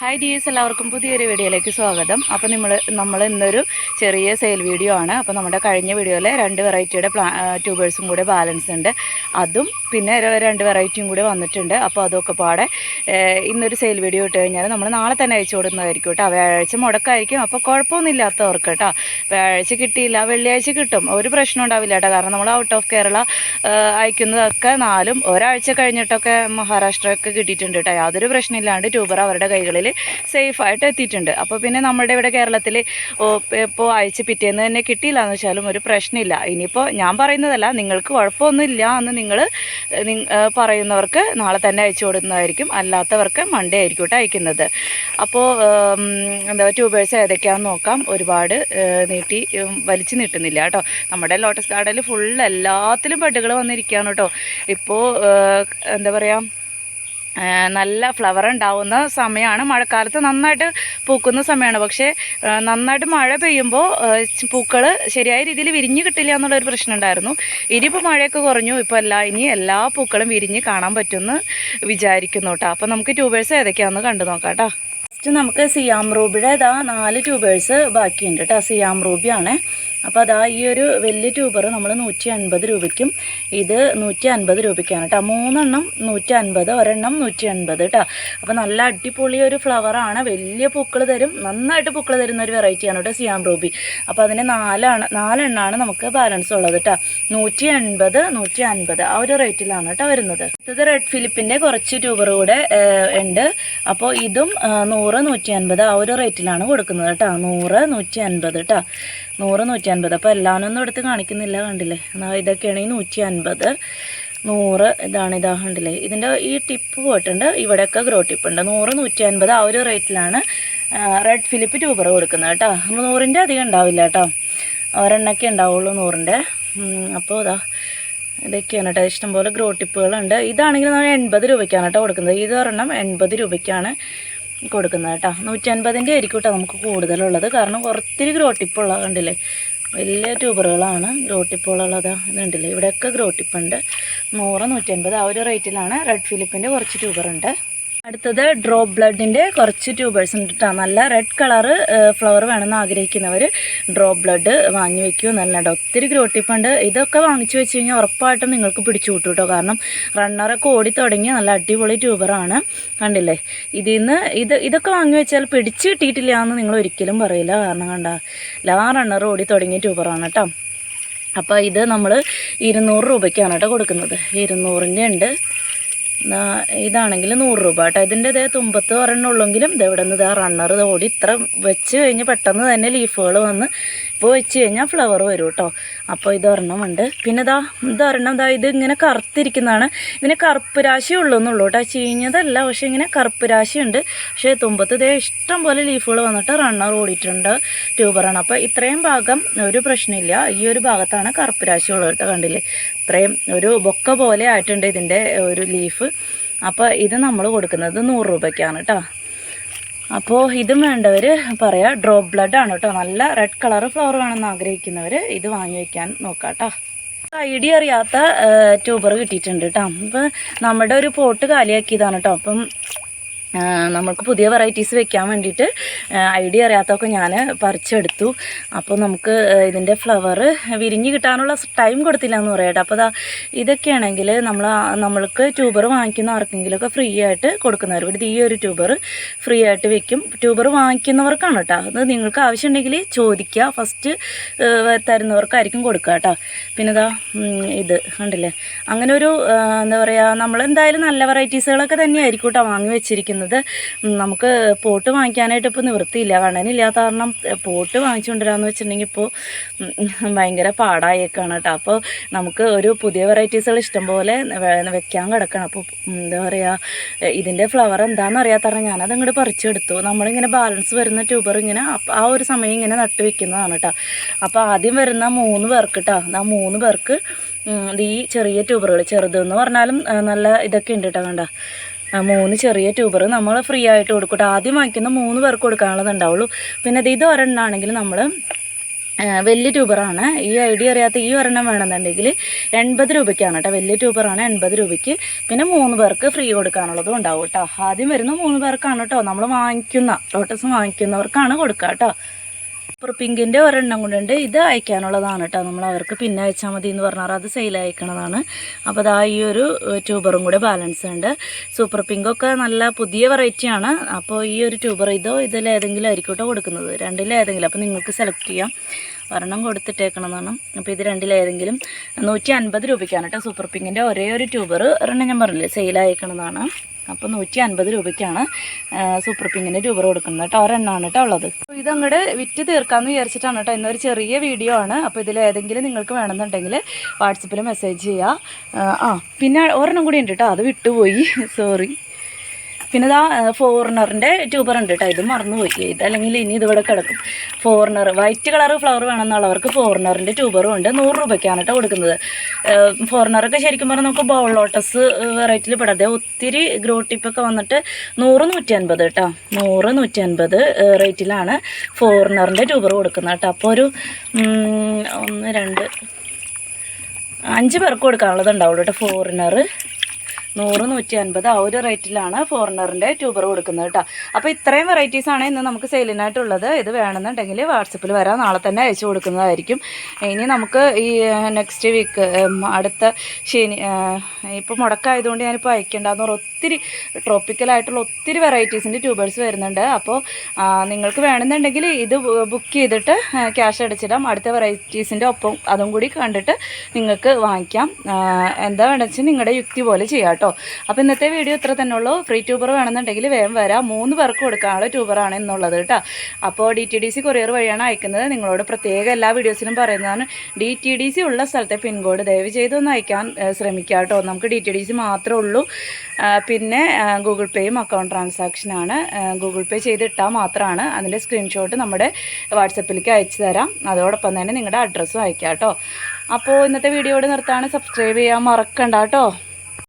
Hi dears എല്ലാവർക്കും പുതിയൊരു വീഡിയോയിലേക്ക് സ്വാഗതം. അപ്പോൾ നമ്മൾ നമ്മൾ ഇന്നൊരു ചെറിയ സെയിൽ വീഡിയോ ആണ്. അപ്പോൾ നമ്മുടെ കഴിഞ്ഞ വീഡിയോയിലെ രണ്ട് വെറൈറ്റിയുടെ പ്ലാ ട്യൂബേഴ്സും കൂടെ ബാലൻസ് ഉണ്ട്. അതും പിന്നെ രണ്ട് വെറൈറ്റിയും കൂടെ വന്നിട്ടുണ്ട്. അപ്പോൾ അതൊക്കെ പാടെ ഇന്നൊരു സെയിൽ വീഡിയോ ഇട്ട് കഴിഞ്ഞാൽ നമ്മൾ നാളെ തന്നെ അയച്ചു കൊടുക്കുന്നതായിരിക്കും കേട്ടോ. വ്യാഴാഴ്ച മുടക്കായിരിക്കും. അപ്പോൾ കുഴപ്പമൊന്നുമില്ലാത്തവർക്ക് കേട്ടോ. വ്യാഴാഴ്ച കിട്ടിയില്ല വെള്ളിയാഴ്ച കിട്ടും. ഒരു പ്രശ്നം ഉണ്ടാവില്ല കേട്ടോ. കാരണം നമ്മൾ ഔട്ട് ഓഫ് കേരള അയക്കുന്നതൊക്കെ നാലും ഒരാഴ്ച കഴിഞ്ഞിട്ടൊക്കെ മഹാരാഷ്ട്രയൊക്കെ കിട്ടിയിട്ടുണ്ട് കേട്ടോ. യാതൊരു പ്രശ്നമില്ലാണ്ട് ട്യൂബർ അവരുടെ കൈകളിൽ സേഫായിട്ട് എത്തിയിട്ടുണ്ട്. അപ്പോൾ പിന്നെ നമ്മുടെ ഇവിടെ കേരളത്തിൽ ഇപ്പോൾ അയച്ച് പിറ്റേന്ന് തന്നെ കിട്ടിയില്ല എന്ന് വെച്ചാലും ഒരു പ്രശ്നമില്ല. ഇനിയിപ്പോൾ ഞാൻ പറയുന്നതല്ല നിങ്ങൾക്ക് കുഴപ്പമൊന്നുമില്ല എന്ന് നിങ്ങൾ പറയുന്നവർക്ക് നാളെ തന്നെ അയച്ചു കൊടുക്കുന്നതായിരിക്കും. അല്ലാത്തവർക്ക് മൺഡേ ആയിരിക്കും കേട്ടോ അയക്കുന്നത്. അപ്പോൾ എന്താ ട്യൂബേഴ്സ് ഏതൊക്കെയാണെന്ന് നോക്കാം. ഒരുപാട് നീട്ടി വലിച്ചു നീട്ടുന്നില്ല കേട്ടോ. നമ്മുടെ ലോട്ടസ് ഗാർഡനിൽ ഫുൾ എല്ലാത്തിലും ബഡുകൾ വന്നിരിക്കുകയാണ് കേട്ടോ. ഇപ്പോൾ എന്താ പറയുക നല്ല ഫ്ലവർ ഉണ്ടാവുന്ന സമയമാണ് മഴക്കാലത്ത് നന്നായിട്ട് പൂക്കുന്ന സമയമാണ് പക്ഷേ നന്നായിട്ട് മഴ പെയ്യുമ്പോൾ പൂക്കൾ ശരിയായ രീതിയിൽ വിരിഞ്ഞ് കിട്ടില്ല എന്നുള്ളൊരു പ്രശ്നം ഉണ്ടായിരുന്നു. ഇനിയിപ്പോൾ മഴയൊക്കെ കുറഞ്ഞു. ഇപ്പോൾ എല്ലാ ഇനി എല്ലാ പൂക്കളും വിരിഞ്ഞ് കാണാൻ പറ്റുമെന്ന് വിചാരിക്കുന്നു കേട്ടോ. അപ്പോൾ നമുക്ക് ട്യൂബേഴ്സ് ഏതൊക്കെയാണെന്ന് കണ്ടു നോക്കാം കേട്ടോ. ഫസ്റ്റ് നമുക്ക് സിയാം റൂബിയുടെ ഇതാ നാല് ട്യൂബേഴ്സ് ബാക്കിയുണ്ട് കേട്ടോ. സിയാം റൂബിയാണ്. അപ്പോൾ അതാ ഈ ഒരു വലിയ ട്യൂബർ നമ്മൾ നൂറ്റി അൻപത് രൂപയ്ക്കും ഇത് നൂറ്റി അൻപത് രൂപയ്ക്കാണ് കേട്ടോ മൂന്നെണ്ണം നൂറ്റി അൻപത് ഒരെണ്ണം നൂറ്റി അൻപത് കേട്ടോ അപ്പോൾ നല്ല അടിപൊളി ഒരു ഫ്ലവറാണ് വലിയ പൂക്കൾ തരും. നന്നായിട്ട് പൂക്കൾ തരുന്ന ഒരു വെറൈറ്റിയാണ് കേട്ടോ സിയാം റൂബി. അപ്പോൾ അതിന് നാലാണ് നാലെണ്ണമാണ് നമുക്ക് ബാലൻസ് ഉള്ളത് കേട്ടോ നൂറ്റി എൺപത് നൂറ്റി അൻപത് ആ ഒരു റേറ്റിലാണ് കേട്ടോ വരുന്നത്. അടുത്തത് റെഡ് ഫിലിപ്പിന്റെ കുറച്ച് ട്യൂബർ കൂടെ ഉണ്ട്. അപ്പോൾ ഇതും നൂറ് നൂറ്റി അൻപത് ആ ഒരു റേറ്റിലാണ് കൊടുക്കുന്നത് കേട്ടോ നൂറ് നൂറ്റി അൻപത് കേട്ടോ നൂറ് നൂറ്റി അൻപത് അപ്പോൾ എല്ലാനൊന്നും എടുത്ത് കാണിക്കുന്നില്ല കണ്ടില്ലേ? എന്നാൽ ഇതൊക്കെയാണ് ഈ നൂറ്റി അൻപത് നൂറ് ഇതാണ് ഇതാ കണ്ടില്ലേ? ഇതിന്റെ ഈ ടിപ്പ് പോയിട്ടുണ്ട്. ഇവിടെയൊക്കെ ഗ്രോ ടിപ്പ് ഉണ്ട്. നൂറ് നൂറ്റി അൻപത് ആ ഒരു റേറ്റിലാണ് റെഡ് ഫിലിപ്പ് ട്യൂബർ കൊടുക്കുന്നത് കേട്ടോ. നൂറിന്റെ അധികം ഉണ്ടാവില്ല കേട്ടോ. ഒരെണ്ണൊക്കെ ഉണ്ടാവുള്ളൂ നൂറിന്റെ അപ്പോൾ ഇതാ ഇതൊക്കെയാണ് കേട്ടോ. ഇഷ്ടംപോലെ ഗ്രോ ടിപ്പുകളുണ്ട് ഇതാണെങ്കിൽ നമ്മൾ എൺപത് രൂപയ്ക്കാണ് കേട്ടോ കൊടുക്കുന്നത്. ഇത് ഒരെണ്ണം എൺപത് രൂപയ്ക്കാണ് കൊടുക്കുന്നത് കേട്ടോ. നൂറ്റി അൻപതിന്റെ ആയിരിക്കും കേട്ടോ നമുക്ക് കൂടുതലുള്ളത്. കാരണം ഒത്തിരി ഗ്രോ ടിപ്പുള്ളത് കണ്ടില്ലേ? വലിയ ട്യൂബറുകളാണ്. ഗ്രോട്ടിപ്പുകളുള്ളത് ഇതുണ്ടല്ലോ. ഇവിടെയൊക്കെ ഗ്രോട്ടിപ്പുണ്ട്. നൂറ് നൂറ്റി അൻപത് ആ ഒരു റേറ്റിലാണ് റെഡ് ഫിലിപ്പിന്റെ കുറച്ച് ട്യൂബറുണ്ട്. അടുത്തത് ഡ്രോപ്പ് ബ്ലഡിന്റെ കുറച്ച് ട്യൂബേഴ്സ് ഉണ്ട് കേട്ടോ നല്ല റെഡ് കളറ് ഫ്ലവർ വേണമെന്ന് ആഗ്രഹിക്കുന്നവർ ഡ്രോപ്പ് ബ്ലഡ് വാങ്ങി വെക്കൂ. നല്ലതാണ് ഒത്തിരി ഗ്രോട്ടിപ്പുണ്ട് ഇതൊക്കെ വാങ്ങിച്ചു വെച്ച് കഴിഞ്ഞാൽ ഉറപ്പായിട്ടും നിങ്ങൾക്ക് പിടിച്ചു കൂട്ടും കേട്ടോ കാരണം റണ്ണറൊക്കെ ഓടി തുടങ്ങിയ നല്ല അടിപൊളി ട്യൂബറാണ്. കണ്ടില്ലേ? ഇതിൽ നിന്ന് ഇത് ഇതൊക്കെ വാങ്ങി വെച്ചാൽ പിടിച്ച് കിട്ടിയിട്ടില്ല എന്ന് നിങ്ങൾ ഒരിക്കലും പറയില്ല. കാരണം കണ്ട എല്ലാ റണ്ണർ ഓടി തുടങ്ങിയ ട്യൂബറാണ് കേട്ടോ അപ്പോൾ ഇത് നമ്മൾ ഇരുന്നൂറ് രൂപയ്ക്കാണ് കേട്ടോ കൊടുക്കുന്നത്. ഇരുന്നൂറിന്റെ ഉണ്ട്. ഇതാണെങ്കിൽ നൂറ് രൂപ കേട്ടോ. ഇതിന്റെ ഇതേ തുമ്പത്ത് പറഞ്ഞുള്ളെങ്കിലും ഇതെവിടെ നിന്ന് ഇതാ റണ്ണർ ഓടി ഇത്ര വെച്ച് കഴിഞ്ഞ് പെട്ടെന്ന് തന്നെ ലീഫുകൾ വന്ന് ഇപ്പോൾ വെച്ച് കഴിഞ്ഞാൽ ഫ്ലവർ വരും കേട്ടോ അപ്പോൾ ഇതൊരെണ്ണം ഉണ്ട്. പിന്നെ ഇതാ ഇതൊരെണ്ണം ഇതാ ഇത് ഇങ്ങനെ കറുത്തിരിക്കുന്നതാണ്. ഇതിന് കറുപ്പ് രാശി ഉള്ളൂ എന്നുള്ളൂ കേട്ടോ. ചീഞ്ഞതല്ല പക്ഷേ ഇങ്ങനെ കറുപ്പ് രാശിയുണ്ട് പക്ഷേ തുമ്പത്ത് ഇതേ ഇഷ്ടം പോലെ ലീഫുകൾ വന്നിട്ട് റണ്ണർ ഓടിയിട്ടുണ്ട്. ട്യൂബറാണ് അപ്പോൾ ഇത്രയും ഭാഗം ഒരു പ്രശ്നമില്ല. ഈ ഒരു ഭാഗത്താണ് കറുപ്പ് രാശി ഉള്ളത് കേട്ടോ കണ്ടില്ലേ? ഇത്രയും ഒരു ബൊക്ക പോലെ ആയിട്ടുണ്ട് ഇതിന്റെ ഒരു ലീഫ് അപ്പോൾ ഇത് നമ്മൾ കൊടുക്കുന്നത് നൂറ് രൂപയ്ക്കാണ് കേട്ടോ. അപ്പോൾ ഇതും വേണ്ടവർ പറയാം ഡ്രോപ്പ് ബ്ലഡ് ആണ് കേട്ടോ നല്ല റെഡ് കളർ ഫ്ലവർ വേണമെന്ന് ആഗ്രഹിക്കുന്നവർ ഇത് വാങ്ങി വയ്ക്കാൻ നോക്കാട്ടോ. കേട്ടോ ഐഡിയ അറിയാത്ത ട്യൂബർ കിട്ടിയിട്ടുണ്ട് കേട്ടോ അപ്പം നമ്മുടെ ഒരു പോട്ട് കാലിയാക്കിയതാണ് കേട്ടോ അപ്പം നമുക്ക് പുതിയ വെറൈറ്റീസ് വെക്കാൻ വേണ്ടിയിട്ട് ഐഡിയ അറിയാത്തൊക്കെ ഞാൻ പറിച്ചെടുത്തു. അപ്പോൾ നമുക്ക് ഇതിന്റെ ഫ്ലവർ വിരിഞ്ഞ് കിട്ടാനുള്ള ടൈം കൊടുത്തില്ല എന്ന് പറയട്ടെ അപ്പോൾ അതാ ഇതൊക്കെയാണെങ്കിൽ നമ്മൾ നമ്മൾക്ക് ട്യൂബർ വാങ്ങിക്കുന്ന ആർക്കെങ്കിലുമൊക്കെ ഫ്രീ ആയിട്ട് കൊടുക്കുന്നവർ ഇവിടെ ഈ ഒരു ട്യൂബർ ഫ്രീ ആയിട്ട് വെക്കും. ട്യൂബർ വാങ്ങിക്കുന്നവർക്കാണ് കേട്ടോ. അത് നിങ്ങൾക്ക് ആവശ്യമുണ്ടെങ്കിൽ ചോദിക്കുക. ഫസ്റ്റ് തരുന്നവർക്കായിരിക്കും കൊടുക്കുക കേട്ടോ. പിന്നെ ഇതാ ഇത് കണ്ടില്ലേ? അങ്ങനെ ഒരു എന്താ പറയുക നമ്മളെന്തായാലും നല്ല വെറൈറ്റീസുകളൊക്കെ തന്നെയായിരിക്കും കേട്ടോ വാങ്ങി വെച്ചിരിക്കുന്നത്. ഉം, നമുക്ക് പോട്ട് വാങ്ങിക്കാനായിട്ട് ഇപ്പോൾ നിവൃത്തിയില്ല. കണ്ണനില്ലാത്ത കാരണം പോട്ട് വാങ്ങിച്ചുകൊണ്ടിരാന്ന് വെച്ചിട്ടുണ്ടെങ്കിൽ ഇപ്പോൾ ഭയങ്കര പാടായേക്കാണ് കേട്ടോ. അപ്പോൾ നമുക്ക് ഒരു പുതിയ വെറൈറ്റീസുകൾ ഇഷ്ടംപോലെ വെക്കാൻ കിടക്കണം. അപ്പോൾ എന്താ പറയുക ഇതിന്റെ ഫ്ലവർ എന്താണെന്ന് അറിയാത്ത കാരണം ഞാനത് ഇങ്ങോട്ട് പറിച്ചെടുത്തു. നമ്മളിങ്ങനെ ബാലൻസ് വരുന്ന ട്യൂബർ ഇങ്ങനെ ആ ഒരു സമയം ഇങ്ങനെ നട്ട് വെക്കുന്നതാണ് കേട്ടോ. അപ്പോൾ ആദ്യം വരുന്ന മൂന്ന് പേർക്ക് കേട്ടോ ആ മൂന്ന് പേർക്ക് ഈ ചെറിയ ട്യൂബറുകൾ ചെറുതെന്ന് പറഞ്ഞാലും നല്ല ഇതൊക്കെ ഉണ്ട് കേട്ടോ കണ്ട. മൂന്ന് ചെറിയ ട്യൂബർ നമ്മൾ ഫ്രീ ആയിട്ട് കൊടുക്കട്ടെ. ആദ്യം വാങ്ങിക്കുന്ന മൂന്ന് പേർക്ക് കൊടുക്കാനുള്ളത് ഉണ്ടാവുള്ളൂ. പിന്നെ ഇത് ഒരെണ്ണാണെങ്കിൽ നമ്മൾ ആ, വലിയ ട്യൂബറാണ് ഈ ഐഡിയ അറിയാത്ത ഈ ഒരെണ്ണം വേണമെന്നുണ്ടെങ്കിൽ എൺപത് രൂപയ്ക്കാണ് കേട്ടോ. വലിയ ട്യൂബറാണ് എൺപത് രൂപയ്ക്ക്. പിന്നെ മൂന്ന് പേർക്ക് ഫ്രീ കൊടുക്കാനുള്ളതും ഉണ്ടാവും കേട്ടോ. ആദ്യം വരുന്ന മൂന്ന് പേർക്കാണ് കേട്ടോ. നമ്മൾ വാങ്ങിക്കുന്ന ലോട്ടസ് വാങ്ങിക്കുന്നവർക്കാണ് കൊടുക്കുക കേട്ടോ. സൂപ്പർ പിങ്കിന്റെ ഒരെണ്ണം കൊണ്ടുണ്ട് ഇത് അയക്കാനുള്ളതാണ് കേട്ടോ. നമ്മൾ അവർക്ക് പിന്നെ അയച്ചാൽ മതി എന്ന് പറഞ്ഞാൽ അത് സെയിൽ അയക്കണതാണ്. അപ്പോൾ അതാ ഈ ഒരു ട്യൂബറും കൂടെ ബാലൻസ് ഉണ്ട്. സൂപ്പർ പിങ്കൊക്കെ നല്ല പുതിയ വെറൈറ്റിയാണ് അപ്പോൾ ഈ ഒരു ട്യൂബർ ഇതോ ഇതിലേതെങ്കിലും ആയിരിക്കും കേട്ടോ കൊടുക്കുന്നത്. രണ്ടിലേതെങ്കിലും അപ്പോൾ നിങ്ങൾക്ക് സെലക്ട് ചെയ്യാം. ഒരെണ്ണം കൊടുത്തിട്ടേക്കണമെന്നാണ് അപ്പോൾ ഇത് രണ്ടിലേതെങ്കിലും നൂറ്റി അൻപത് രൂപയ്ക്കാണ് കേട്ടോ. സൂപ്പർ പിങ്കിന്റെ ഒരേ ഒരു ട്യൂബർ ഒരെണ്ണം ഞാൻ പറഞ്ഞില്ലേ? സെയിൽ അയക്കണതാണ്. അപ്പോൾ നൂറ്റി അൻപത് രൂപയ്ക്കാണ് സൂപ്പർ പിങ്ങിന് രൂപ കൊടുക്കുന്നത് കേട്ടോ. ഒരെണ്ണമാണ് കേട്ടോ ഉള്ളത്. അപ്പോൾ ഇതങ്ങോട്ട് വിറ്റ് തീർക്കാമെന്ന് വിചാരിച്ചിട്ടാണ് കേട്ടോ. ഇന്നൊരു ചെറിയ വീഡിയോ ആണ്. അപ്പോൾ ഇതിൽ ഏതെങ്കിലും നിങ്ങൾക്ക് വേണമെന്നുണ്ടെങ്കിൽ വാട്സപ്പിൽ മെസ്സേജ് ചെയ്യുക ആ പിന്നെ ഒരെണ്ണം കൂടി ഉണ്ട് കേട്ടോ. അത് വിട്ടുപോയി. സോറി പിന്നെ ഇതാ ഫോറിനറിന്റെ ട്യൂബർ ഉണ്ട് കേട്ടോ ഇത് മറന്നുപോയി. ഇത് അല്ലെങ്കിൽ ഇനി ഇതിവിടെ കിടക്കും. ഫോറിനർ വൈറ്റ് കളർ ഫ്ലവർ വേണമെന്നുള്ളവർക്ക് ഫോറിനറിന്റെ ട്യൂബറും ഉണ്ട്. നൂറ് രൂപയ്ക്കാണ് കേട്ടോ കൊടുക്കുന്നത്. ഫോറിനറൊക്കെ ശരിക്കും പറഞ്ഞാൽ നമുക്ക് ബോൾ ലോട്ടസ് വെറൈറ്റിയിൽ പെടാതെ ഒത്തിരി ഗ്രോ ടിപ്പൊക്കെ വന്നിട്ട് നൂറ് നൂറ്റി അൻപത് കേട്ടോ നൂറ് നൂറ്റി അൻപത് റേറ്റിലാണ് ഫോറിനറിന്റെ ട്യൂബർ കൊടുക്കുന്നത് കേട്ടോ അപ്പോൾ ഒരു ഒന്ന് രണ്ട് അഞ്ച് പേർക്ക് കൊടുക്കാനുള്ളത് ഉണ്ടാവുള്ളൂ കേട്ടോ ഫോറിനർ നൂറ് നൂറ്റി അൻപത് ആ ഒരു റേറ്റിലാണ് ഫോറിനറിന്റെ ട്യൂബർ കൊടുക്കുന്നത് കേട്ടോ. അപ്പോൾ ഇത്രയും ആണ് ഇന്ന് നമുക്ക് സെയിലിനായിട്ടുള്ളത് ഇത് വേണമെന്നുണ്ടെങ്കിൽ വാട്സപ്പിൽ വരാം. നാളെ തന്നെ അയച്ചു കൊടുക്കുന്നതായിരിക്കും. ഇനി നമുക്ക് ഈ നെക്സ്റ്റ് വീക്ക് അടുത്ത ശനി ഇപ്പോൾ മുടക്കായതുകൊണ്ട് ഞാനിപ്പോൾ അയക്കേണ്ടെന്ന് പറഞ്ഞാൽ ഒത്തിരി ട്രോപ്പിക്കലായിട്ടുള്ള ഒത്തിരി വെറൈറ്റീസിന്റെ ട്യൂബേഴ്സ് വരുന്നുണ്ട്. അപ്പോൾ നിങ്ങൾക്ക് വേണമെന്നുണ്ടെങ്കിൽ ഇത് ബുക്ക് ചെയ്തിട്ട് ക്യാഷ് അടച്ചിടാം. അടുത്ത വെറൈറ്റീസിന്റെ ഒപ്പം അതും കൂടി കണ്ടിട്ട് നിങ്ങൾക്ക് വാങ്ങിക്കാം. എന്താ വേണമെന്ന് വെച്ചാൽ നിങ്ങളുടെ യുക്തി പോലെ ചെയ്യാം കേട്ടോ. അപ്പോൾ ഇന്നത്തെ വീഡിയോ ഇത്ര തന്നെ ഉള്ളൂ. ഫ്രീ ട്യൂബർ വേണമെന്നുണ്ടെങ്കിൽ വേഗം വരാം. മൂന്ന് പേർക്ക് കൊടുക്കാനുള്ള ട്യൂബറാണ് എന്നുള്ളത് കേട്ടോ. അപ്പോൾ D T D C courier വഴിയാണ് അയക്കുന്നത്. നിങ്ങളോട് പ്രത്യേക എല്ലാ വീഡിയോസിലും പറയുന്നതാണ്. ഡി ടി ഡി സി ഉള്ള സ്ഥലത്തെ പിൻകോഡ് ദയവ് ചെയ്ത് ഒന്ന് അയക്കാൻ ശ്രമിക്കുക കേട്ടോ. നമുക്ക് ഡി ടി ഡി സി മാത്രമേ ഉള്ളൂ. പിന്നെ ഗൂഗിൾ പേയും അക്കൗണ്ട് ട്രാൻസാക്ഷനാണ് ഗൂഗിൾ പേ ചെയ്തിട്ടാൽ മാത്രമാണ് അതിന്റെ സ്ക്രീൻഷോട്ട് നമ്മുടെ വാട്സപ്പിലേക്ക് അയച്ചു തരാം. അതോടൊപ്പം തന്നെ നിങ്ങളുടെ അഡ്രസ്സും അയക്കാം കേട്ടോ. അപ്പോൾ ഇന്നത്തെ വീഡിയോയോട് നിർത്താണ്. സബ്സ്ക്രൈബ് ചെയ്യാൻ മറക്കണ്ട കേട്ടോ.